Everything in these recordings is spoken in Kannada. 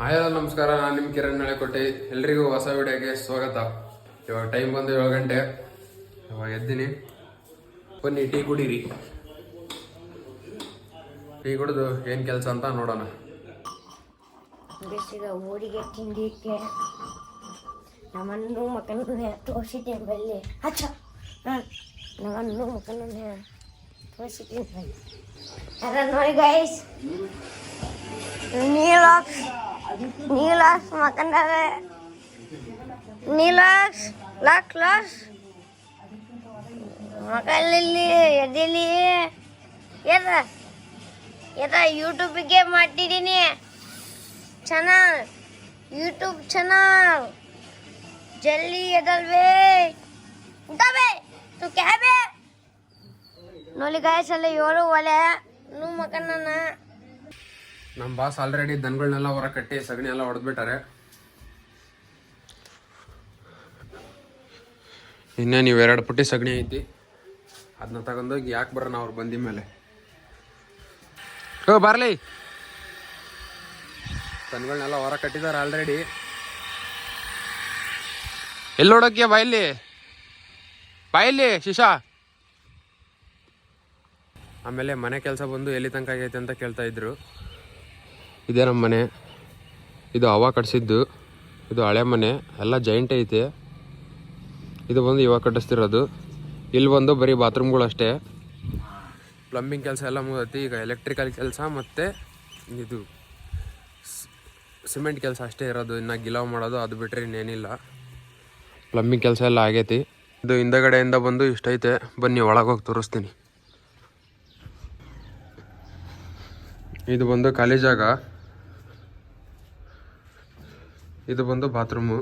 ಹಲೋ ನಮಸ್ಕಾರ. ನಾನು ನಿಮ್ಮ ಕಿರಣ್ ನಳೆಕೊಟ್ಟಿ ಎಲ್ರಿಗೂ ಹೊಸ ವಿಡಿಯೋಗೆ ಸ್ವಾಗತ. ಇವಾಗ ಟೈಮ್ ಬಂದು ಏಳು ಗಂಟೆ. ಇವಾಗ ಎದ್ದೀನಿ. ಬನ್ನಿ, ಟೀ ಕುಡೀರಿ. ಟೀ ಕುಡಿದು ಏನು ಕೆಲಸ ಅಂತ ನೋಡೋಣ. ಬೇಸಿಗ ಊರಿಗೆ ತಿಂದಿಕ್ಕೆ ನಮ್ಮನ್ನು ಮಕ್ಕಳನ್ನೇ ತೋರಿಸಿದ್ದೇನೆ ಬಲ್ಲಿ ಹಚ್ಚ ನಮ್ಮನ್ನು ಮಕ್ಕಳನ್ನೇ ತೋರಿಸಿದ್ದೇನೆ ನೋಡಿ ಗೈಸ್ ನೀಲಾಕ್ಸ್ ನೀಲಾಸ್ ಮಕ್ಕಂಡಾರೆ ನೀಲಾಕ್ಸ್ ಲಾಕ್ ಲಾಸ್ ಮಕ್ಕಳಲ್ಲಿ ಎದಿಲಿ ಎದ ಎದ ಯೂಟ್ಯೂಬಿಗೆ ಮಾಡಿದ್ದೀನಿ ಚಾನಲ್ ಯೂಟ್ಯೂಬ್ ಚಾನಲ್ ಜಲ್ಲಿ ಎದಲ್ವೇ ಉಂಟವೆ ತು ಕ್ಯಾಬೇ ನೋಡಿ ಗಾಯಸಲ್ಲ ಏಳು ಒಲೆ ನೂ ಮಕ್ಕನ ನಮ್ಮ ಬಾಸ್ ಆಲ್ರೆಡಿ ದನಗಳನ್ನೆಲ್ಲ ಹೊರ ಕಟ್ಟಿ ಸಗಣಿ ಎಲ್ಲ ಹೊಡೆದ್ಬಿಟ್ಟಾರೆ. ಇನ್ನೇ ನೀವು ಎರಡು ಪುಟ್ಟಿ ಸಗಣಿ ಐತಿ. ಅದನ್ನ ತಗೊಂಡೋಗಿ ಯಾಕೆ ಬರೋಣ ಅವ್ರು ಬಂದಿ ಮೇಲೆ? ಓ ಬರಲಿ. ದನಗಳನ್ನೆಲ್ಲ ಹೊರ ಕಟ್ಟಿದ್ದಾರೆ ಆಲ್ರೆಡಿ ಎಲ್ಲಿ ನೋಡೋಕೆ ಬಾಯಲ್ಲಿ ಬಾಯಲ್ಲಿ ಶಿಶಾ. ಆಮೇಲೆ ಮನೆ ಕೆಲಸ ಬಂದು ಎಲ್ಲಿ ತನಕ ಆಗೈತೆ ಅಂತ ಕೇಳ್ತಾ ಇದ್ರು. ಇದೇ ನಮ್ಮ ಮನೆ. ಇದು ಅವ ಕಟ್ಸಿದ್ದು. ಇದು ಹಳೆ ಮನೆ. ಎಲ್ಲ ಜಾಯಿಂಟ್ ಐತೆ. ಇದು ಬಂದು ಇವಾಗ ಕಟ್ಟಿಸ್ತಿರೋದು. ಇಲ್ಲಿ ಬಂದು ಬರೀ ಬಾತ್ರೂಮ್ಗಳು ಅಷ್ಟೇ. ಪ್ಲಂಬಿಂಗ್ ಕೆಲಸ ಎಲ್ಲ ಮುಗಿದೈತಿ. ಈಗ ಎಲೆಕ್ಟ್ರಿಕಲ್ ಕೆಲಸ ಮತ್ತು ಇದು ಸಿಮೆಂಟ್ ಕೆಲಸ ಅಷ್ಟೇ ಇರೋದು. ಇನ್ನು ಗಿಲಾವ್ ಮಾಡೋದು ಅದು ಬಿಟ್ಟರೆ ಇನ್ನೇನಿಲ್ಲ. ಪ್ಲಂಬಿಂಗ್ ಕೆಲಸ ಎಲ್ಲ ಆಗೈತಿ. ಇದು ಹಿಂದಗಡೆಯಿಂದ ಬಂದು ಇಷ್ಟೈತೆ. ಬನ್ನಿ ಒಳಗೆ ಹೋಗಿ ತೋರಿಸ್ತೀನಿ. ಇದು ಬಂದು ಖಾಲಿ ಜಾಗ. ಇದು ಬಂದು ಬಾತ್ರೂಮು.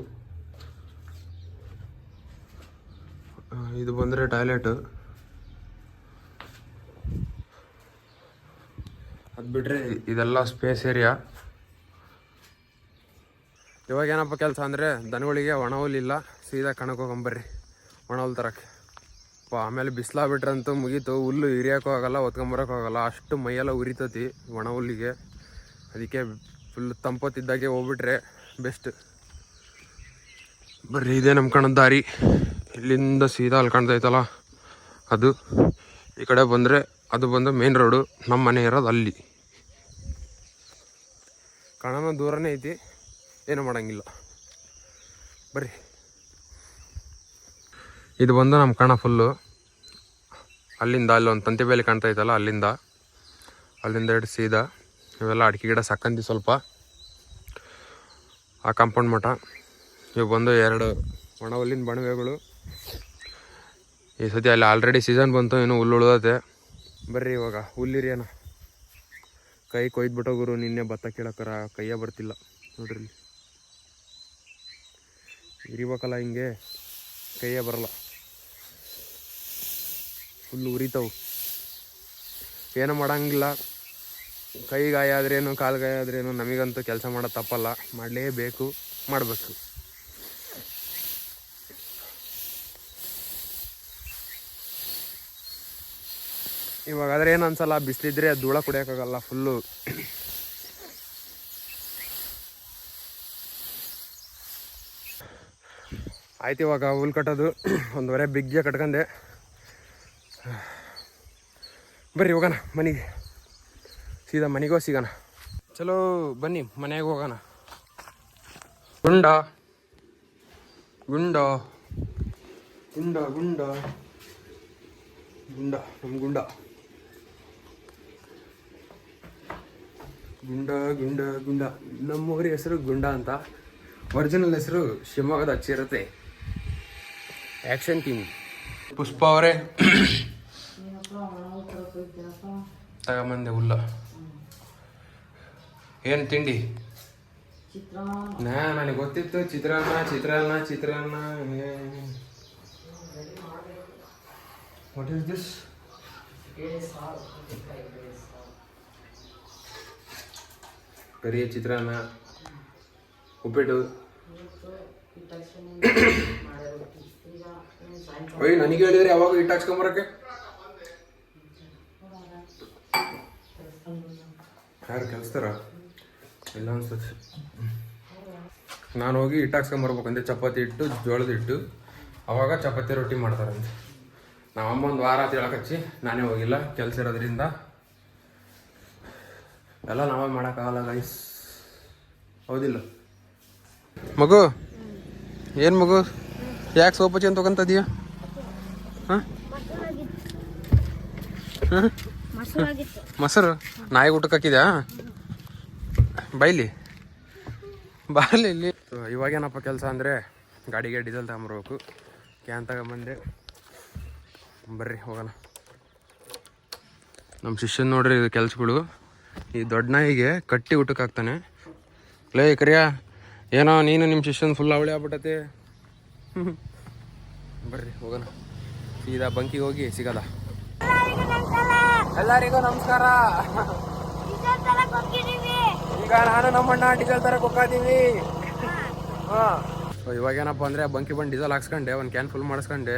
ಇದು ಬಂದರೆ ಟಾಯ್ಲೆಟು. ಅದು ಬಿಟ್ಟರೆ ಇದೆಲ್ಲ ಸ್ಪೇಸ್ ಏರಿಯಾ. ಇವಾಗ ಏನಪ್ಪ ಕೆಲಸ ಅಂದರೆ ದನಗಳಿಗೆ ಒಣ ಹುಲ್ಲಿಲ್ಲ ಸೀದಾ ಕಣಕ್ಕೆ ಹೋಗಂಬರ್ರಿ ಒಣ ಹುಲ್ ತರಕ್ಕೆ ಪ, ಆಮೇಲೆ ಬಿಸಿಲ ಬಿಟ್ರಂತೂ ಮುಗೀತು. ಹುಲ್ಲು ಹಿರಿಯಕ್ಕೂ ಆಗಲ್ಲ ಹೊತ್ಕೊಂಬರೋಕ್ಕೂ ಹೋಗಲ್ಲ ಅಷ್ಟು ಮೈಯೆಲ್ಲ ಉರಿತತಿ ಒಣ ಹುಲ್ಲಿಗೆ. ಅದಕ್ಕೆ ಫುಲ್ ತಂಪತ್ತಿದ್ದಾಗೆ ಹೋಗ್ಬಿಟ್ರೆ ಬೆಸ್ಟ್. ಬರ್ರಿ, ಇದೇ ನಮ್ಮ ಕಣದ ದಾರಿ. ಇಲ್ಲಿಂದ ಸೀದಾ ಅಲ್ಲಿ ಕಾಣ್ತೈತಲ್ಲ ಅದು ಈ ಕಡೆ ಬಂದರೆ ಅದು ಬಂದು ಮೇನ್ ರೋಡು ನಮ್ಮ ಮನೆ ಇರೋದು ಅಲ್ಲಿ. ಕಣನ ದೂರನೇ ಐತಿ, ಏನು ಮಾಡೋಂಗಿಲ್ಲ. ಬರ್ರಿ. ಇದು ಬಂದು ನಮ್ಮ ಕಣ ಫುಲ್ಲು ಅಲ್ಲಿಂದ ಅಲ್ಲಿ ಒಂದು ತಂತಿ ಬೇಲಿ ಕಾಣ್ತಾ ಐತಲ್ಲ ಅಲ್ಲಿಂದ. ಅಲ್ಲಿಂದ ಎರಡು ಸೀದಾ, ಇವೆಲ್ಲ ಅಡಿಕೆ ಗಿಡ ಸಾಕಂತಿ ಸ್ವಲ್ಪ. ಆ ಕಾಂಪೌಂಡ್ ಮಠ. ಇವು ಬಂದು ಎರಡು ಒಣ ಹುಲ್ಲಿನ ಬಣವೆಗಳು. ಈ ಸತಿ ಅಲ್ಲಿ ಆಲ್ರೆಡಿ ಸೀಸನ್ ಬಂತು, ಇನ್ನು ಹುಲ್ಲು ಉಳ್ದತೆ. ಬರ್ರಿ ಇವಾಗ ಹುಲ್ಲಿರಿಯನ ಕೈ ಕೊಯ್ದ್ಬಿಟ್ಟೋ ಗುರು, ನಿನ್ನೆ ಭತ್ತ ಕೀಳಕ್ಕರ ಕೈಯೇ ಬರ್ತಿಲ್ಲ. ನೋಡ್ರಿ. ಇರಿಬೇಕಲ್ಲ ಹಿಂಗೆ, ಕೈಯೇ ಬರಲ್ಲ. ಹುಲ್ಲು ಉರಿತಾವು. ಏನೂ ಮಾಡಂಗಿಲ್ಲ. ಕೈ ಗಾಯ ಆದ್ರೇನು ಕಾಲು ಗಾಯ ಆದ್ರೇನು, ನಮಗಂತೂ ಕೆಲಸ ಮಾಡೋದು ತಪ್ಪಲ್ಲ. ಮಾಡಲೇಬೇಕು, ಮಾಡಬೇಕು. ಇವಾಗ ಆದ್ರೆ ಏನು ಅನ್ಸಲ್ಲ, ಬಿಸಿಲಿದ್ರೆ ಧೂಳ ಕುಡಿಯೋಕ್ಕಾಗಲ್ಲ ಫುಲ್ಲು ಆಯ್ತು ಇವಾಗ ಹುಲ್ ಕಟ್ಟೋದು. ಒಂದುವರೆ ಬಿಗ್ಗೆ ಕಟ್ಕೊಂಡೆ. ಬರ್ರಿ ಹೋಗೋಣ, ಮನೆಗೆ. ಸೀದಾ ಮನೆಗೆ ಸಿಗೋಣ. ಚಲೋ ಬನ್ನಿ ಮನೆಗೆ ಹೋಗೋಣ. ಗುಂಡ. ಗುಂಡ. ಗುಂಡ ಗುಂಡ. ಗುಂಡ ನಮ್ಮ ಗುಂಡ. ಗುಂಡ ಗುಂಡ ಗುಂಡ. ನಮ್ಮೂರ ಹೆಸರು ಗುಂಡ ಅಂತ. ಒರಿಜಿನಲ್ ಹೆಸರು ಶಿವಮೊಗ್ಗದ ಅಚ್ಚಿರತೆ ಆ್ಯಕ್ಷನ್ ಟೀಮ್ ಪುಷ್ಪ ಅವರೇ. ತಗೊಂಬಂದೆ ಹುಲ್ಲ. ಏನು ತಿಂಡಿ? ನಾ ನನಗೆ ಗೊತ್ತಿತ್ತು ಚಿತ್ರಾನ್ನ ಚಿತ್ರಾನ್ನ ಚಿತ್ರಾನ್ನ. ವಾಟ್ ಇಸ್ ದಿಸ್ ಕರಿಯ ಚಿತ್ರಾನ್ನ. ಉಪ್ಪಿಟ್ಟು. ಒಯ್ ನನಗೆ ಹೇಳಿದ್ರೆ ಯಾವಾಗ ಹಿಟ್ಟು ಹಾಕ್ಸ್ಕೊಂಬರಕ್ಕೆ ಯಾರು ಕಲಿಸ್ತಾರ? ಇಲ್ಲ ಅನ್ಸುತ್ತೆ ನಾನು ಹೋಗಿ ಹಿಟ್ಟು ಹಾಕ್ಸ್ಕೊಂಬರ್ಬೇಕಂದ್ರೆ ಚಪಾತಿ ಹಿಟ್ಟು ಜೋಳದ ಹಿಟ್ಟು. ಅವಾಗ ಚಪಾತಿ ರೊಟ್ಟಿ ಮಾಡ್ತಾರಂತೆ. ನಮ್ಮ ಅಮ್ಮ ಒಂದು ವಾರ ತಿಳಕಚ್ಚಿ ನಾನೇ ಹೋಗಿಲ್ಲ ಕೆಲಸ ಇರೋದ್ರಿಂದ. ಎಲ್ಲ ನಾವೇ ಮಾಡೋಕ್ಕಾಗಲ್ಲ ಗೈಸ್ ಹೌದಿಲ್ಲ? ಮಗು ಏನು ಮಗು? ಯಾಕೆ ಸೋಪು ಚೇನ್ ತೊಗೊಂತದೀಯ ಹಾಂ? ಮೊಸರು ನಾಯಿ ಊಟಕ್ಕೆ ಹಾಕಿದ್ಯಾ? ಬೈಲಿ? ಬಾರ್ಲಿ ಇಲ್ಲಿ. ಇವಾಗೇನಪ್ಪ ಕೆಲಸ ಅಂದರೆ ಗಾಡಿಗೆ ಡೀಸೆಲ್ ತಗೊಂಬರ್ಬೇಕು. ಕ್ಯಾನ್ ತಗೊಂಬಂದೆ. ಬರ್ರಿ ಹೋಗೋಣ. ನಮ್ಮ ಶಿಷ್ಯನ ನೋಡ್ರಿ ಇದು ಕೆಲಸಗಳು. ಈ ದೊಡ್ಡ ನಾಯಿಗೆ ಕಟ್ಟಿ ಊಟಕ್ಕೆ ಹಾಕ್ತಾನೆ. ಲೇ ಕರಿಯಾ. ಏನೋ ನೀನು ನಿಮ್ಮ ಶಿಷ್ಯನ ಫುಲ್ ಅವಳಿ ಆಗ್ಬಿಟ್ಟತಿ. ಬರ್ರಿ ಹೋಗೋಣ. ಸೀದಾ ಬಂಕಿಗೆ ಹೋಗಿ ಸಿಗಲ್ಲ ಎಲ್ಲರಿಗೂ ನಮಸ್ಕಾರ. ಈಗ ನಾನು ನಮ್ಮಣ್ಣ ಡೀಸೆಲ್ ತರಕ್ ಹಾ. ಇವಾಗ ಏನಪ್ಪ ಅಂದ್ರೆ ಬಂಕಿ ಬಂದು ಡೀಸೆಲ್ ಹಾಕ್ಸ್ಕೊಂಡೆ, ಒಂದು ಕ್ಯಾನ್ ಫುಲ್ ಮಾಡಿಸ್ಕೊಂಡೆ.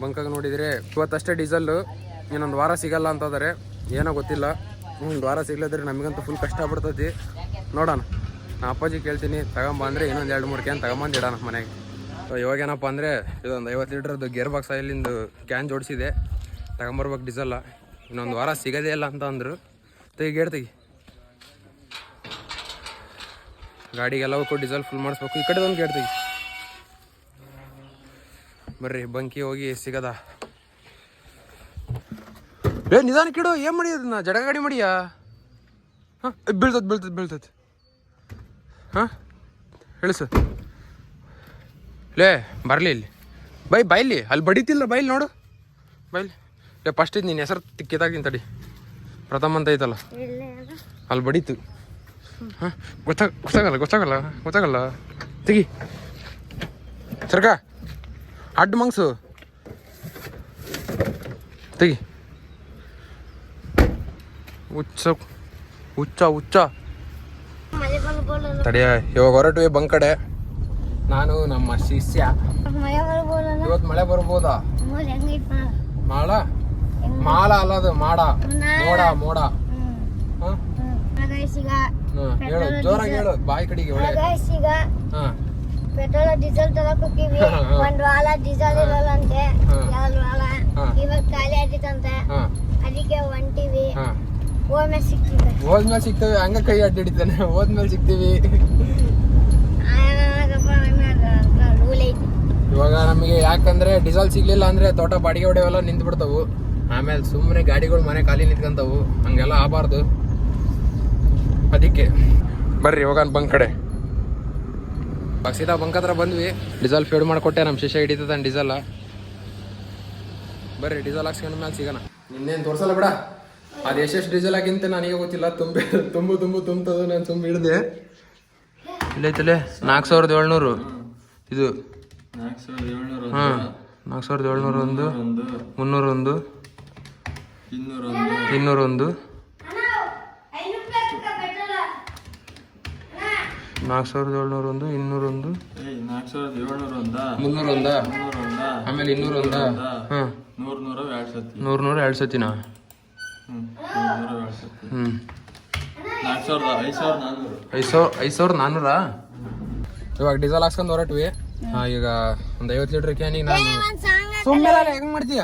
ಬಂಕಾಗ ನೋಡಿದ್ರೆ ಇವತ್ತಷ್ಟೇ ಡೀಸೆಲ್ ಇನ್ನೊಂದು ವಾರ ಸಿಗಲ್ಲ ಅಂತಂದರೆ, ಏನೋ ಗೊತ್ತಿಲ್ಲ. ಒಂದು ವಾರ ಸಿಗ್ಲಿದ್ರೆ ನಮಗಂತೂ ಫುಲ್ ಕಷ್ಟ ಬಿಡ್ತೈತಿ ನೋಡೋಣ. ನಾ ಅಪ್ಪಾಜಿ ಕೇಳ್ತೀನಿ, ತಗೊಂಬ ಅಂದ್ರೆ ಇನ್ನೊಂದು ಎರಡು ಮೂರು ಕ್ಯಾನ್ ತಗೊಂಬಂದು ಇಡೋಣ ಮನೆಗೆ. ಸೊ ಇವಾಗ ಏನಪ್ಪ ಅಂದರೆ ಇದೊಂದು ಐವತ್ತು ಲೀಟ್ರದ್ದು ಗೇರ್ ಬಾಕ್ಸ್ ಇಲ್ಲಿಂದು ಕ್ಯಾನ್ ಜೋಡಿಸಿದೆ. ತಗೊಂಬರ್ಬೇಕು ಡೀಸೆಲ್ಲ ಇನ್ನೊಂದು ವಾರ ಸಿಗೋದೇ ಇಲ್ಲ ಅಂತ ಅಂದರು ತೆಗಿ ಗೇಡ್ ತೆಗಿ. ಗಾಡಿಗೆಲ್ಲವಕ್ಕೂ ಡೀಸೆಲ್ ಫುಲ್ ಮಾಡಿಸ್ಬೇಕು. ಈ ಕಡೆ ಒಂದು ಗೇಟ್ ತೆಗಿ ಬರ್ರಿ ಬಂಕಿ ಹೋಗಿ ಸಿಗದ. ಏ ನಿಧಾನ ಕಿಡು ಏನು ಮಾಡಿ ಅದನ್ನ? ಜಡ ಗಾಡಿ ಮಾಡಿಯಾ? ಹಾಂ ಬೀಳ್ತದೆ ಬೀಳ್ತದೆ ಬೀಳ್ತದೆ ಹಾಂ ಸರ್. ಲೇ ಬರಲಿ ಇಲ್ಲಿ. ಬೈ ಬೈಲಿ ಅಲ್ಲಿ ಬಡಿತಿಲ್ಲ ಬೈಲಿ ನೋಡು. ಬೈಲಿ ಲೇ ಫಸ್ಟ್ ಇದು ನಿನ್ನ ಹೆಸರು ತಿಕ್ಕಿದಾಗಿಂತಡಿ ತಡಿ ಪ್ರಥಮ ಅಂತ ಐತಲ್ಲ. ಅಲ್ಲಿ ಬಡೀತು. ಹಾಂ? ಗೊತ್ತಾಗ, ಗೊತ್ತಾಗಲ್ಲ ಗೊತ್ತಾಗಲ್ಲ ಗೊತ್ತಾಗಲ್ಲ. ತೆಗಿ. ಸರ್ಕ. ಅಡ್ಡ ಮಂಗ್ಸು. ತೆಗಿ. ಹುಚ್ಚ ಹುಚ್ಚ ಹುಚ್ಚ. ತಡಿಯ ಇವಾಗ ಹೊರಟುವೆ ಬಂಕ್ ಕಡೆ. ನಾನು ನಮ್ಮ ಶಿಷ್ಯ. ಇವತ್ತು ಮಳೆ ಬರ್ಬೋದಾ? ಮಾಳ? ಮಾಳ ಅಲ್ಲದು, ಮಾಡ. ಮೋಡ ಮೋಡ. ಹೇಳು ಜೋರಾಗಿ ಹೇಳು ಬಾಯಿ ಕಡೆಗೆ ಒಳ್ಳೆ ಗಾಯ್ಸ್ ಈಗ ಹಾ. ಪೆಟ್ರೋಲ್ ಡೀಸೆಲ್ ತರಕ್ ಹೋಗಿವಿ. ಒಂದ್ ವಾರ ಡೀಸೆಲ್ ಇರಲ್ಲಂತೆ. ಎರಡ್ ವಾರ ಇವಾಗ ಖಾಲಿ ಆಗಿತ್ತಂತೆ. ಅದಕ್ಕೆ ಹೊಂಟಿವಿ. ಹೋದ್ಮೇಲೆ ಸಿಕ್ತಿದೆ ಹೋದ್ಮೇಲೆ ಸಿಗ್ತೇವೆ ಹಂಗ ಕೈ ಅಡ್ಡ ಹಿಡಿತಾನೆ. ಹೋದ್ಮೇಲೆ ಸಿಗ್ತೀವಿ ಇವಾಗ ನಮಗೆ ಯಾಕಂದ್ರೆ ಡೀಸೆಲ್ ಸಿಗ್ಲಿಲ್ಲ ಅಂದ್ರೆ ತೋಟ ಬಾಡಿಗೆ ಹೊಡೆಯವೆಲ್ಲ ನಿಂತು ಬಿಡ್ತಾವು ಆಮೇಲೆ ಸುಮ್ಮನೆ ಗಾಡಿಗಳು ಮನೆ ಖಾಲಿ ನಿಂತ್ಕೊಂತಾವು. ಹಂಗೆಲ್ಲ ಆಗಬಾರ್ದು. ಅದಕ್ಕೆ. ಬರ್ರಿ ಹೋಗೋಣ ಬಂಕ್ ಕಡೆ. ಸೀದಾ ಬಂಕ್ ಹತ್ರ ಬಂದ್ವಿ. ಡೀಸೆಲ್ ಫೇಡ್ ಮಾಡಿಕೊಟ್ಟೆ ನಮ್ಮ ಶಿಷ್ಯ ಹಿಡಿತದ ಡೀಸೆಲ್. ಬರ್ರಿ ಡೀಸೆಲ್ ಹಾಕ್ಸ್ಕೊಂಡ ಮೇಲೆ ಸಿಗೋಣ. ನಿನ್ನೇನು ತೋರಿಸಲ್ಲ ಬಿಡ. ಅದು ಎಷ್ಟೆಷ್ಟು ಡೀಸೆಲ್ ಆಗಿಂತ ನನಗೆ ಗೊತ್ತಿಲ್ಲ. ತುಂಬಿ ತುಂಬು ತುಂಬು ತುಂಬ್ತದ ನಾನು ತುಂಬ ಹಿಡ್ದೆ. ಇಲ್ಲೈತಲೆ ನಾಲ್ಕು ಸಾವಿರದ ಏಳ್ನೂರು. ಇದು. ನಾಲ್ಕು ಸಾವಿರದ ಏಳ್ನೂರ ಹಾಂ ನಾಲ್ಕು ಸಾವಿರದ ಏಳ್ನೂರ ಒಂದು ಒಂದು ಮುನ್ನೂರೊಂದು ಇನ್ನೂರೊಂದು ಇನ್ನೂರೊಂದು ನಾಲ್ಕು ಸಾವಿರದ ಏಳ್ನೂರ ಒಂದು ಇನ್ನೂರೊಂದು? ನಾಲ್ಕು ಸಾವಿರದ ಒಂದ ಮುನ್ನೂರೊಂದ? ಆಮೇಲೆ ಇನ್ನೂರೊಂದ? ಹಾಂ. ನೂರ್ ನೂರ ಎರಡು ಸತಿ. ನೂರು ನೂರು ಎರಡು ಸತಿನಾ? ಹ್ಞೂ ನಾಲ್ಕು ಸಾವಿರದ ಐದು ಸಾವಿರದ ನಾನ್ನೂರು ಐದು ಸಾವಿರ ಐದು ಸಾವಿರದ ನಾನ್ನೂರಾ ಇವಾಗ ಡೀಸೆಲ್ ಹಾಕ್ಸ್ಕೊಂಡು ಹೊರಟ್ವಿ. ಹಾಂ. ಈಗ ಒಂದು ಐವತ್ತು ಲೀಟ್ರ್ ಕ್ಯಾನಿಗೆ ನಾನು ಸುಮ್ಮನೆ ಹೆಂಗೆ ಮಾಡ್ತೀಯ?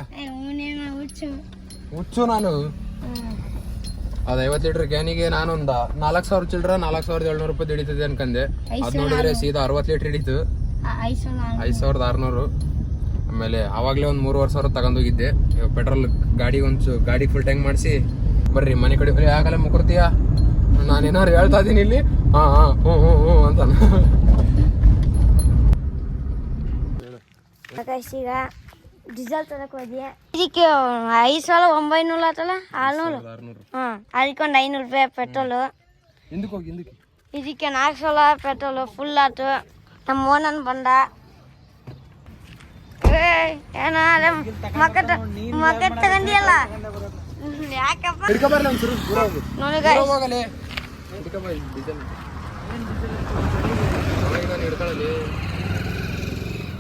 ಉಚ್ಚು ಹುಚ್ಚು ನಾನು. ಅದು ಐವತ್ತು ಲೀಟರ್ ಕ್ಯಾನಿಗೆ ನಾನೊಂದ ನಾಲ್ಕ್ ಸಾವಿರ ಚಿಲ್ಡ್ರ ನಾಲ್ಕು ಸಾವಿರದ ಏಳ್ನೂರು ರೂಪಾಯಿ ಹಿಡಿತದೆ ಅನ್ಕಂದೆ. ಅದು ನೋಡಿದ್ರೆ ಸೀದಾ ಅರವತ್ತು ಲೀಟರ್ ಹಿಡಿತು. ಐದ್ ಸಾವಿರದ ಆರುನೂರು. ಆಮೇಲೆ ಆವಾಗಲೇ ಒಂದು ಮೂರುವರೆ ಸಾವಿರ ತಗೊಂಡೋಗಿದ್ದೆ. ಇವಾಗ ಪೆಟ್ರೋಲ್ ಗಾಡಿ ಒಂದು ಗಾಡಿ ಫುಲ್ ಟ್ಯಾಂಕ್ ಮಾಡಿಸಿ ಬರ್ರಿ ಮನೆ ಕಡೆ ಬರೀ ಆಗಲೇ ನಾನು ನಾನೇನಾದ್ರು ಹೇಳ್ತಾ ಇದ್ದೀನಿ ಇಲ್ಲಿ? ಹಾ ಹಾಂ ಹ್ಞೂ ಹ್ಞೂ ಹ್ಞೂ ಅಂತ ಈಗ ಡೀಸೆಲ್ ತರಕ್ ಹೋದ್ವಿ ಇದಕ್ಕೆ ಐದು ಸಾವಿರ ಒಂಬೈನೂರು ಆತಲ್ಲ? ಆರ್ನೂರು. ಹಾಂ ಅದಕ್ಕೆ ಒಂದು ಐನೂರು ರೂಪಾಯಿ ಪೆಟ್ರೋಲು. ಹಿಂದಕ್ಕೆ ಹೋಗಿ ಹಿಂದಕ್ಕೆ ಇದಕ್ಕೆ ನಾಲ್ಕು ಸಾವಿರ ಪೆಟ್ರೋಲು ಫುಲ್ ಆತು. ನಮ್ಮ ಓನನ್ ಬಂದ. ಏನ ತಗೊಂಡಿಯಲ್ಲ? ಯಾಕಪ್ಪ? ಬರ್ಲಿ ಒಂಚೂರು ದೂರ ಹೋಗು ನನಗ ದೂರ ಹೋಗಲೇ ಹಿಡ್ಕೊ ಬಾ ಇಲ್ಲಿ ಡೀಸೆಲ್ ಒಳಗೆ ನಾನು ಹಿಡ್ಕೊಳ್ಳಲಿ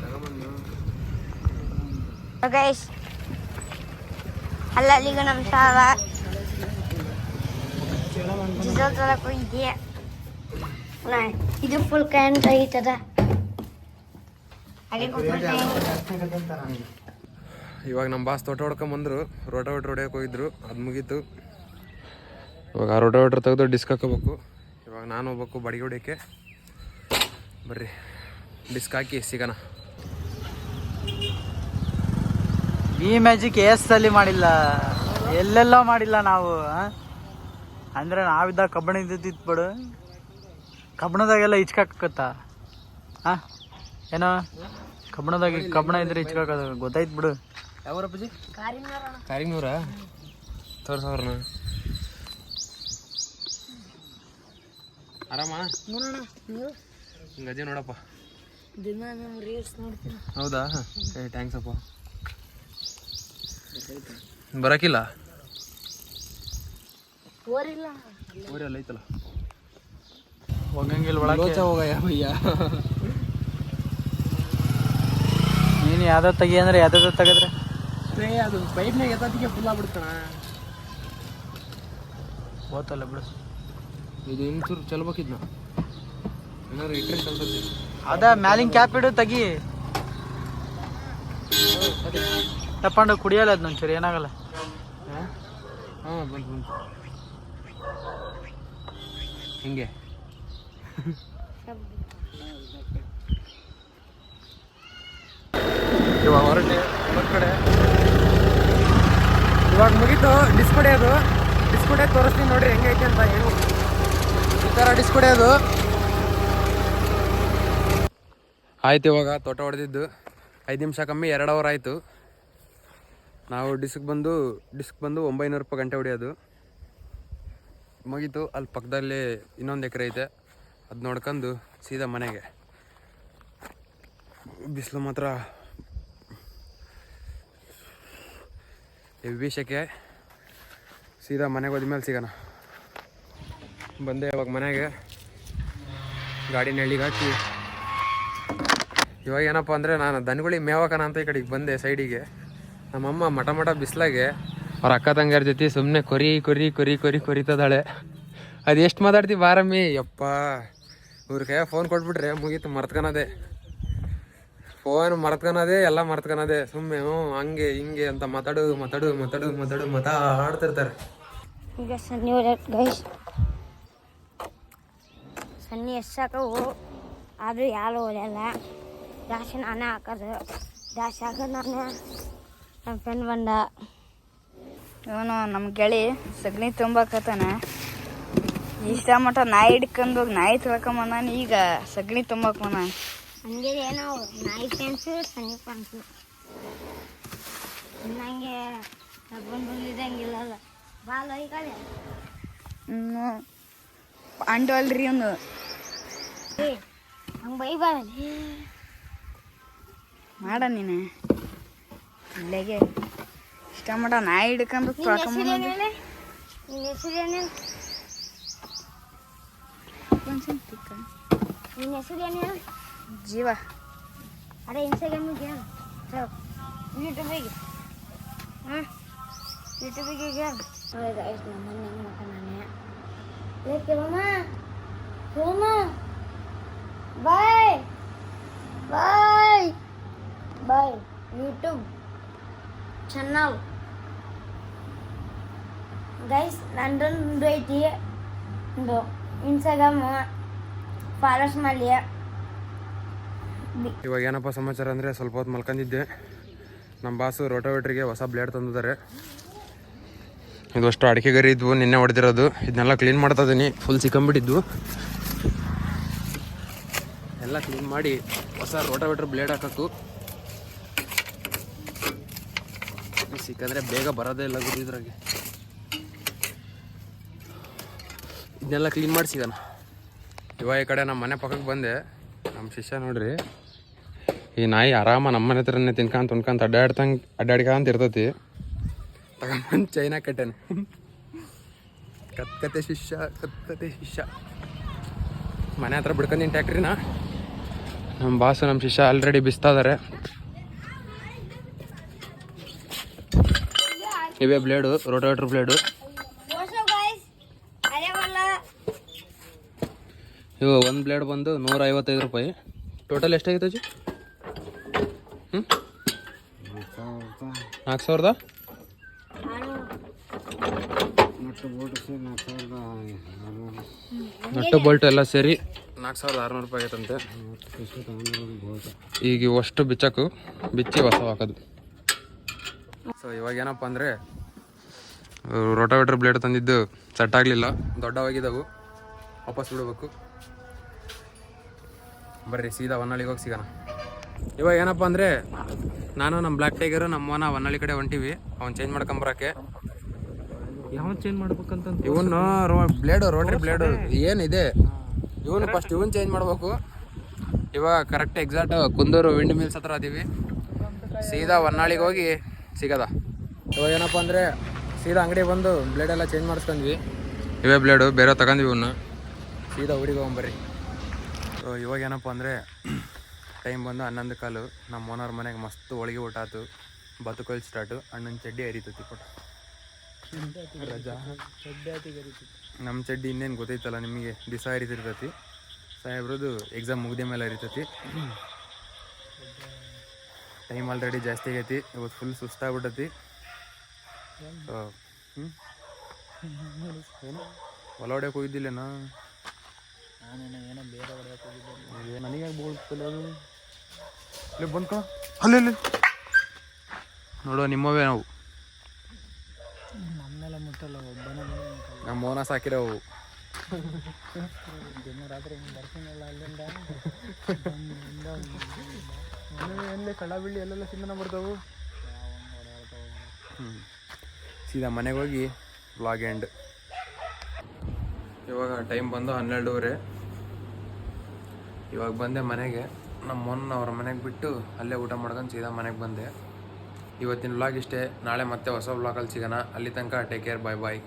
ತಗೊಂಬಂದು ಗೈಸ್ ಅಲ್ಲಿಗ ನಮ್ಮ ಸಾಲ ಡೀಸೆಲ್ ಇದು ಫುಲ್ ಕ್ಯಾನ್ ಕೊಟ್ಬಿಟ್ಟೆ. ಇವಾಗ ನಮ್ಮ ಬಾಸ್ ತೋಟ ಹೊಡ್ಕೊಂಬಂದ್ರು ರೋಟೋವೇಟ್ರ್ ಹೊಡ್ಯಕ್ಕೆ ಹೋಗಿದ್ರು. ಅದು ಮುಗೀತು. ಇವಾಗ ಆ ರೋಟೋವೇಟ್ರ್ ತೆಗೆದು ಡಿಸ್ಕ್ ಹಾಕೋಬೇಕು ಇವಾಗ ನಾನು ಹೋಗ್ಬೇಕು, ಬಡಿಗೆ ಹೊಡಿಯಕ್ಕೆ. ಬರ್ರಿ. ಡಿಸ್ಕ್ ಹಾಕಿ ಸಿಗೋಣ. ಈ ಮ್ಯಾಜಿಕ್ ಎಸ್ ಅಲ್ಲಿ ಮಾಡಿಲ್ಲ. ಎಲ್ಲೆಲ್ಲ ಮಾಡಿಲ್ಲ ನಾವು? ಅಂದ್ರೆ ನಾವಿದ್ದಾಗ ಕಬ್ಬಣ ಇದ್ದಿತ್ತು ಬಿಡು. ಕಬ್ಬಣದಾಗೆಲ್ಲ ಇಚ್ಕಾಕತ್ತ ಹಾ ಏನೋ? ಕಬ್ಬಣದಾಗ ಕಬ್ಬಣ ಇದ್ರೆ ಇಚ್ಕಾಕದ ಗೊತ್ತಾಯ್ತು ಬಿಡು. ಯಾವ್ರಪ್ಪಜಿ ಕಾರಿಂಗ್ನೂರ ತೋರ್ಸವ್ರನ್ನ ಆರಾಮ? ಗಜೆ ನೋಡಪ್ಪ. ದಿನ ನಮ್ಮ ರೀಲ್ಸ್ ನೋಡ್ತೀನಿ. ಹೌದಾ? ಏ ಥ್ಯಾಂಕ್ಸ್ ಅಪ್ಪ. ಬರಕಿಲ್ಲ? ಓರಿಲ್ಲ. ಐತಲ್ಲ? ಹೋಗಂಗಿಲ್ಲ ಒಳಗೆ. ಹೋಗಯ್ಯ ಭಯ್ಯ. ನೀನು ಯಾವ್ದೋ ತೆಗಿ ಅಂದ್ರೆ ಯಾವ್ದ ತೆಗೆದ್ರೆ? ಅದು ಪೈಪ್ನಾಗ ಎತ್ತತ್ತಿಗೆ ಫುಲ್ ಆಗ್ಬಿಡ್ತಾನ ಹೋತಲ್ಲ ಬಿಡು. ಇದು ಇನ್ನಚೂರು ಚಲ್ಬೇಕಿದ್ನ ಏನಾರು ಇಟ್ರೆ ಚಲ್ತೈತಿ ಅದ ಮ್ಯಾಲಿಂಗ್ ಕ್ಯಾಪ್ ಇಡು ತೆಗಿ. ತಪ್ಪಂಡು ಕುಡಿಯಲ್ಲ ಅದು ನಂಚೂರು ಏನಾಗಲ್ಲ. ಹಿಂಗೆ. ಇವಾಗ ಹೊರಟೆ, ಹೊರಗಡೆ. ಇವಾಗ ಮುಗೀತು, ಡಿಸ್ಕೊಡೆ ಅದು. ಡಿಸ್ಕೊಡೆ ತೋರಿಸ್ತೀನಿ ನೋಡ್ರಿ ಹೆಂಗೈತೆ ಅಂತ ಹೇಳು ಈ ಥರ ಡಿಸ್ಕೊಡೆ ಅದು. ಆಯ್ತು ಇವಾಗ, ತೋಟ ಹೊಡೆದಿದ್ದು. ಐದು ನಿಮಿಷ ಕಮ್ಮಿ, ಎರಡು ಅವರ್ ಆಯಿತು. ನಾವು ಡಿಸ್ಕ್ ಬಂದು ಡಿಸ್ಕ್ ಬಂದು ಒಂಬೈನೂರು ರೂಪಾಯಿ ಗಂಟೆ ಹೊಡೆಯೋದು. ಮುಗೀತು ಅಲ್ಲಿ ಪಕ್ಕದಲ್ಲಿ ಇನ್ನೊಂದು ಎಕರೆ ಐತೆ. ಅದು ನೋಡ್ಕೊಂಡು ಸೀದಾ ಮನೆಗೆ. ಬಿಸಿಲು ಮಾತ್ರ ಸೆಕೆ ಸೀದಾ ಮನೆಗೆ ಹೋದ್ಮೇಲೆ ಸಿಗೋಣ. ಬಂದೆ ಇವಾಗ ಮನೆಗೆ. ಗಾಡಿ ನೆಳ್ಳಿಗೆ ಹಾಕಿ. ಇವಾಗ ಏನಪ್ಪ ಅಂದರೆ ನಾನು ದನಗಳಿಗೆ ಮೇವಕನ ಅಂತ ಈ ಕಡೆಗೆ ಬಂದೆ ಸೈಡಿಗೆ. ನಮ್ಮಮ್ಮ ಮಠ ಮಠ ಬಿಸ್ಲಾಗೆ ಅವ್ರ ಅಕ್ಕ ತಂಗಿಯರ ಜೊತೆ ಸುಮ್ಮನೆ ಕೊರಿ ಕೊರಿ ಕೊರಿ ಕೊರಿ ಕೊರಿತದಾಳೆ. ಅದು ಎಷ್ಟು ಮಾತಾಡ್ತಿ ಬಾರಮ್ಮಿ ಯಪ್ಪ ಇವ್ರ ಕೈ ಫೋನ್ ಕೊಟ್ಬಿಟ್ರೆ ಮುಗೀತು ಮರ್ತ್ಕೊಳದೆ ಫೋನ್ ಮರ್ತ್ಕೊಳದೆ ಎಲ್ಲ ಮರ್ತ್ಕೊಳದೆ ಸುಮ್ಮನೆ ಹ್ಞೂ ಹಂಗೆ ಹಿಂಗೆ ಅಂತ ಮಾತಾಡು ಮಾತಾಡು ಮಾತಾಡು ಮಾತಾಡು ಮಾತಾಡ್ತಿರ್ತಾರೆ. ಈಗ ಸನ್ನಿ ಗೈಸ್ ಸನ್ನಿ ಎಷ್ಟು ಸಾಕವು ಆದರೂ ಯಾರು ಓದಲ್ಲ ಜಾಸ್ತಿ ನಾನೇ ಹಾಕೋದು. ಜಾಸ್ತಿ ಹಾಕೋದು ನಾನು. ನಮ್ಮ ಫ್ರೆಂಡ್ ಬಂದ. ಇವನು ನಮ್ಮ ಗೆಳಿ ಸಗಣಿ ತುಂಬಾಕತ್ತಾನ. ಇಷ್ಟ ಮಟ್ಟ ನಾಯಿ ಹಿಡ್ಕೊಂಡು ಹೋಗಿ ನಾಯಿ ತೊಳ್ಕೊಂಬಂದಾನ ಈಗ ಸಗಣಿ ತುಂಬಾಕ್ ಬಂದ ಹಂಗೆ ಏನೋ ನಾಯಿ ಫ್ರೆಂಡ್ಸು ಸಗಣಿ ಫ್ರೆಂಡ್ಸು ನಂಗೆ ಬಂದು ಬಂದಿದ್ದಂಗಿಲ್ಲಲ್ಲ ಬಾಲ್ ಈ ಹ್ಞೂ ಅಂಡು ಅಲ್ರಿ ಏ ಹಂಗೆ ಬೈಬಾರಲ್ಲ ಮಾಡ ನೀನು. ಇಲ್ಲೆಗೆ ಇಷ್ಟ ಮಟ್ಟ ನಾಯಿ ಹಿಡ್ಕೊಂಡು ನಿನ್ನ ಹೆಸರು ತೊಳ್ಕೊಂಬಂದ ಏನೇಳೆ ನಿನ್ನ ಹೆಸರು ಏನೇಳು ನಿನ್ನ ಹೆಸರು ಏನೇಳು ಜೀವ ಅರೆ ಇನ್ಸ್ಟಾಗ್ರಾಮಿಗೆ ಹೇಳು ಹೇಳು ಯೂಟ್ಯೂಬಿಗೆ ಹಾಂ ಯೂಟ್ಯೂಬಿಗೆ ಹೇಳು ನೋಡಿ ಗೈಸ್ ನಮ್ಮ ಮನೆ ಹೆಂಗೆ ಮಾಡ್ಕೊಂಡಾನೆ ಏ Kiran Kiran bye bye bye YouTube channel guys ನಂದೊಂದು ಐತಿ ಒಂದು ಇನ್ಸ್ಟಾಗ್ರಾಮ್ ಫಾಲೋಸ್ ಮಾಡಿ ಇವಾಗ ಏನಪ್ಪ ಸಮಾಚಾರ ಅಂದರೆ ಸ್ವಲ್ಪ ಹೊತ್ತು ಮಲ್ಕೊಂಡಿದ್ದೆ ನಮ್ಮ ಬಾಸು ರೋಟೋವೇಟ್ರಿಗೆ ಹೊಸ ಬ್ಲೇಡ್ ತಂದಿದ್ದಾರೆ. ಇದು ಅಷ್ಟು ಅಡಿಕೆ ಗರಿ ಇದ್ವು, ನಿನ್ನೆ ಹೊಡೆದಿರೋದು. ಇದನ್ನೆಲ್ಲ ಕ್ಲೀನ್ ಮಾಡ್ತಾ ಇದೀನಿ ಫುಲ್ ಸಿಕ್ಕಂಬಿಟ್ಟಿದ್ವು ಎಲ್ಲ ಕ್ಲೀನ್ ಮಾಡಿ ಹೊಸ ರೋಟೋವೇಟ್ರ್ ಬ್ಲೇಡ್ ಹಾಕತ್ತು ಸಿಕ್ಕಂದ್ರೆ ಬೇಗ ಬರೋದೇ ಇಲ್ಲ ಗುರು ಇದ್ರಾಗೆ. ಇದನ್ನೆಲ್ಲ ಕ್ಲೀನ್ ಮಾಡಿಸಿದಾನ. ಇವಾಗ ಈ ಕಡೆ ನಮ್ಮ ಮನೆ ಪಕ್ಕಕ್ಕೆ ಬಂದೆ. ನಮ್ಮ ಶಿಷ್ಯ ನೋಡ್ರಿ. ಈ ನಾಯಿ ಆರಾಮ ನಮ್ಮ ಮನೆ ಹತ್ರನೇ ತಿನ್ಕೊಂತ ಉಣ್ಕೊಂತ ಅಡ್ಡಾಡ್ತಂಗೆ ಅಡ್ಡಾಡ್ಕೊಂತ ಇರ್ತೈತಿ. ತಗೊಂಬಂದು ಚೈನಾ ಕಟ್ಟೆನ. ಕತ್ಕತೆ ಶಿಷ್ಯ ಕತ್ಕತೆ ಶಿಷ್ಯ. ಮನೆ ಹತ್ರ ಬಿಡ್ಕೊಂಡಿನಿ ಟ್ಯಾಕ್ಟ್ರಿನ ನಮ್ಮ ಬಾಸು ನಮ್ಮ ಶಿಷ್ಯ ಆಲ್ರೆಡಿ ಬಿಸ್ತಾ ಇದಾರೆ ಇವೇ ಬ್ಲೇಡು ರೋಟೋವೇಟ್ರ್ ಬ್ಲೇಡು ಇವು ಒಂದು ಬ್ಲೇಡ್ ಬಂದು ನೂರ ಐವತ್ತೈದು ರೂಪಾಯಿ. ಟೋಟಲ್ ಎಷ್ಟಾಗಿತ್ತು ಅಜ್ಜಿ? ಹ್ಞೂ ನಾಲ್ಕು ಸಾವಿರದ? ನಟ್ಟು ಬೋಲ್ಟ್ ಎಲ್ಲ ಸೇರಿ ನಾಲ್ಕು ಸಾವಿರದ ಆರುನೂರು ರೂಪಾಯಿ ಆಗೈತಂತೆ. ಈಗ ಅಷ್ಟು ಬಿಚ್ಚಕ್ಕು ಬಿಚ್ಚಿ ಹೊಸ ಹಾಕೋದು. ಸೊ ಇವಾಗ ಏನಪ್ಪ ಅಂದರೆ ರೋಟಾವೇಟ್ರ್ ಬ್ಲೇಡ್ ತಂದಿದ್ದು ಸೆಟ್ ಆಗಲಿಲ್ಲ. ದೊಡ್ಡವಾಗಿದ್ದವು ವಾಪಸ್ ಬಿಡಬೇಕು. ಬರ್ರಿ ಸೀದಾ ಹೊನ್ನಾಳಿಗೆ ಹೋಗಿ ಸಿಗೋಣ. ಇವಾಗ ಏನಪ್ಪ ಅಂದರೆ ನಾನು ನಮ್ಮ ಬ್ಲ್ಯಾಕ್ ಟೈಗರು ನಮ್ಮ ಮೋನ ಹೊನ್ನಾಳಿ ಕಡೆ ಹೊಂಟಿವಿ. ಅವ್ನು ಚೇಂಜ್ ಮಾಡ್ಕೊಂಬರಕ್ಕೆ. ಯಾವ ಚೇಂಜ್ ಮಾಡ್ಬೇಕಂತ ಇವನು ರೋ ಬ್ಲೇಡು ರೋಟ್ರಿ ಬ್ಲೇಡು ಏನಿದೆ? ಇವನು ಫಸ್ಟ್ ಇವನ್ ಚೇಂಜ್ ಮಾಡ್ಬೇಕು. ಇವಾಗ correct exact Kundur wind mills ಹತ್ರ ಅದೀವಿ ಸೀದಾ ಹೊನ್ನಾಳಿಗೆ ಹೋಗಿ ಸಿಗದ. ಇವಾಗ ಏನಪ್ಪ ಅಂದರೆ ಸೀದಾ ಅಂಗಡಿ ಬಂದು ಬ್ಲೇಡ್ ಎಲ್ಲ ಚೇಂಜ್ ಮಾಡಿಸ್ಕೊಂಡ್ವಿ. ಇವೇ ಬ್ಲೇಡು ಬೇರೆ ತಗೊಂಡ್ವಿ ಇವನ್ನ ಸೀದಾ ಊರಿಗೆ ಹೋಗ್ಬರ್ರಿ. ಸೊ ಇವಾಗ ಏನಪ್ಪ ಅಂದರೆ ಟೈಮ್ ಬಂದು ಹನ್ನೊಂದು ಕಾಲು. ನಮ್ಮ ಓನರ್ ಮನೆಗೆ ಮಸ್ತ್ ಹೋಳಿಗೆ ಊಟ ಆಯ್ತು ಬದುಕೊಲ್ ಸ್ಟಾರ್ಟು ಅಣ್ಣನ ಚಡ್ಡಿ ಹರಿತೈತಿ ಪುಟ. ರಜಾ. ನಮ್ಮ ಚಡ್ಡಿ ಇನ್ನೇನು ಗೊತ್ತೈತಲ್ಲ ನಿಮಗೆ? ದಿವಸ ಹರಿತಿರ್ತೈತಿ. ಸಾಹೇಬ್ರದ್ದು ಎಕ್ಸಾಮ್ ಮುಗಿದ ಮೇಲೆ ಹರಿತೈತಿ. ಟೈಮ್ ಆಲ್ರೆಡಿ ಜಾಸ್ತಿ ಆಗೈತಿ. ಇವತ್ತು ಫುಲ್ ಸುಸ್ತಾಗ್ಬಿಟ್ಟೈತಿ ಹ್ಞೂ ಹೊಲ ಹೊಡ್ಯಕ್ಕೆ ಹೋಗಿದ್ದಿಲ್ಲೇನಾ ನನಗೆ ಬೋಳ್ತಲ್ಲ ಅದು? ಇಲ್ಲಿ ಬಂದ್ಕ ಅಲ್ಲಿ ಅಲ್ಲಿ. ನೋಡುವ ನಿಮ್ಮವೇ ನಾವು. ನಮ್ಮೆಲ್ಲ ಮುಟ್ಟಲ್ಲ ಒಬ್ಬನೇ ನಮ್ಮ ಮೋನ ಸಾಕಿರೋವು ದಿನ ರಾತ್ರಿ ಹಿಂಗೆ ಬರ್ತೀನಲ್ಲ ಅಲ್ಲಿಂದ ಎಲ್ಲೇ ಕಳ್ಳ ಬೀಳಿ ಎಲ್ಲೆಲ್ಲ ಸಿಂಧನ ಬರ್ತಾವು ಹ್ಞೂ ಸೀದಾ ಮನೆಗೆ ಹೋಗಿ ವ್ಲಾಗ್ ಎಂಡ್ ಇವಾಗ ಟೈಮ್ ಬಂದು ಹನ್ನೆರಡೂವರೆ. ಇವಾಗ ಬಂದೆ ಮನೆಗೆ. ನಮ್ಮ ಮೊನ್ನ ಅವ್ರ ಮನೆಗೆ ಬಿಟ್ಟು ಅಲ್ಲೇ ಊಟ ಮಾಡ್ಕೊಂಡು ಸೀದಾ ಮನೆಗೆ ಬಂದೆ. ಇವತ್ತಿನ ವ್ಲಾಗ್ ಇಷ್ಟೇ. ನಾಳೆ ಮತ್ತೆ ಹೊಸ ವ್ಲಾಗಲ್ಲಿ ಸಿಗೋಣ. ಅಲ್ಲಿ ತನಕ ಟೇಕ್ ಕೇರ್ ಬಾಯ್ ಬಾಯ್